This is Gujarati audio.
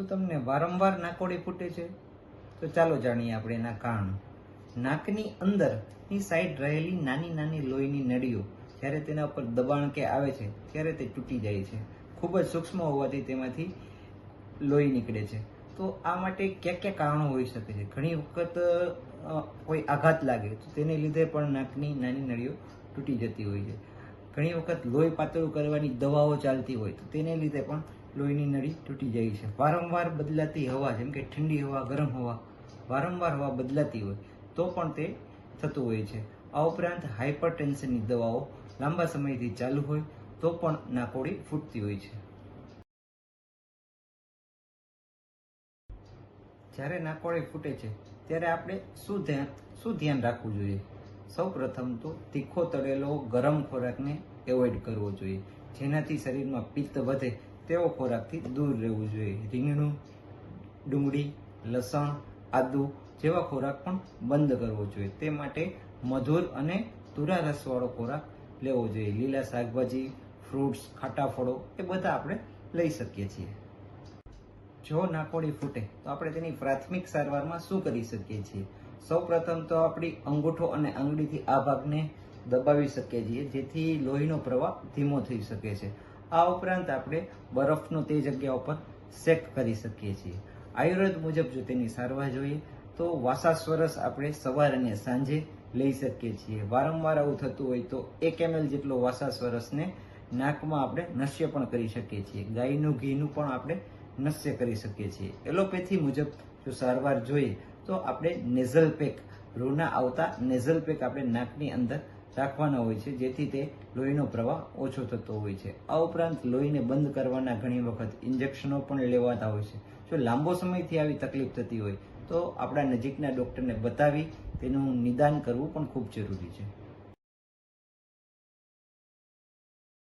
શું તમને વારંવાર નાકોડી ફૂટે છે? તો ચાલો જાણીએ આપણે એના કારણ નાકની અંદરની સાઈડ રહેલી નાની નાની લોહીની નળીઓ, જ્યારે તેના ઉપર દબાણ કે આવે છે, ત્યારે તે તૂટી જાય છે. ખૂબ જ સૂક્ષ્મ હોવાથી તેમાંથી લોહી નીકળે છે. તો આ માટે ક્યાં ક્યાં કારણો હોઈ શકે છે? ઘણી વખત કોઈ આઘાત લાગે તો તેને લીધે પણ નાકની નાની નળીઓ તૂટી જતી હોય છે. ઘણી વખત લોહી પાતળું કરવાની દવાઓ ચાલતી હોય તો તેને લીધે પણ લોહીની નળી તૂટી જાય છે. વારંવાર બદલાતી હવા, જેમ કે ઠંડી હવા, ગરમ હવા, વારંવાર હવા બદલાતી હોય તો પણ તે થતું હોય છે. આ ઉપરાંત હાઇપર ટેન્શનની દવાઓ લાંબા સમયથી ચાલુ હોય તો પણ નાકોડી ફૂટતી હોય છે. જ્યારે નાકોડી ફૂટે છે, ત્યારે આપણે શું ધ્યાન શું ધ્યાન રાખવું જોઈએ? સૌ પ્રથમ તો તીખો તળેલો ગરમ ખોરાકને એવોઇડ કરવો જોઈએ, જેનાથી શરીરમાં પિત્ત વધે તેવો ખોરાકથી દૂર રહેવું જોઈએ. રીંગણું, ડુંગળી, લસણ, આદુ જેવા ખોરાક પણ બંધ કરવો જોઈએ. તે માટે મધુર અને તુરા રસવાળો ખોરાક લેવો જોઈએ. લીલા શાકભાજી, ફ્રૂટ્સ, ખાટા ફળો એ બધા આપણે લઈ શકીએ છીએ. જો નાકોડી ફૂટે, તો આપણે તેની પ્રાથમિક સારવારમાં શું કરી શકીએ છીએ? સૌપ્રથમ તો આપણી અંગૂઠો અને આંગળીથી આ ભાગને દબાવી શકીએ છીએ, જેથી લોહીનો પ્રવાહ ધીમો થઈ શકે છે. આ ઉપરાંત આપણે બરફનો તે જગ્યા ઉપર શેક કરી શકીએ છીએ. આયુર્વેદ મુજબ જો તેની સારવાર જોઈએ, તો વાસાસ્વરસ આપણે સવાર અને સાંજે લઈ શકીએ છીએ. વારંવાર આવું થતું હોય તો એક એમએલ જેટલો વાસાસ્વરસને નાકમાં આપણે નશ્ય પણ કરી શકીએ છીએ. ગાયનું ઘીનું પણ આપણે નશ્ય કરી શકીએ છીએ. એલોપેથી મુજબ જો સારવાર જોઈએ, તો આપણે નેઝલ પેક રૂના આવતા નેઝલ પેક આપણે નાકની અંદર રાખવાના હોય છે, જેથી તે લોહીનો પ્રવાહ ઓછો થતો હોય છે. આ ઉપરાંત લોહીને બંધ કરવાના ઘણી વખત ઇન્જેક્શનો પણ લેવાતા હોય છે. જો લાંબો સમયથી આવી તકલીફ થતી હોય, તો આપણા નજીકના ડૉક્ટરને બતાવી તેનું નિદાન કરવું પણ ખૂબ જરૂરી છે.